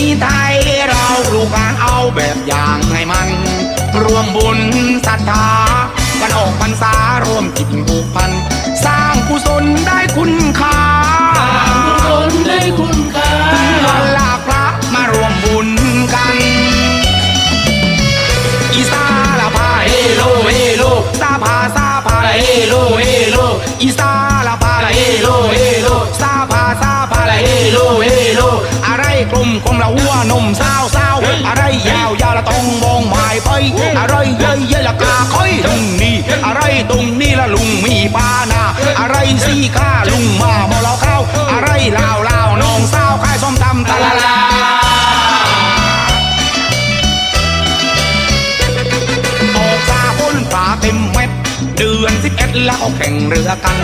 ณีไทยเราลูกการเอาแบบอย่างให้มัน รวมบุญศรัทธากันออกพรรษารวมจิตผูกพัน สร้างกุศลได้คุณค่าคนได้คุณค่าถึงวันลาพระมารวมบุญกัน อีสาลาพาเฮโลเฮโลซาพาซาพาเฮโลเฮโลอีสา กลมกลมละหัวนมสาวสาวอะไรยาวยาวละต้องมองหมายไปอะไรเย้ยเย้ยละกาค่อยตรงนี้อะไรตรงนี้ละลุงมีปานาอะไรสี่ข้าลุงมาเมาเหล้าเข้าอะไรลาวลาวน้องสาวขายส้มตำตะละลาออกซาบนป่าเต็มเม็ดเดือนสิบเอ็ดแล้วเขาแข่งเรือกัน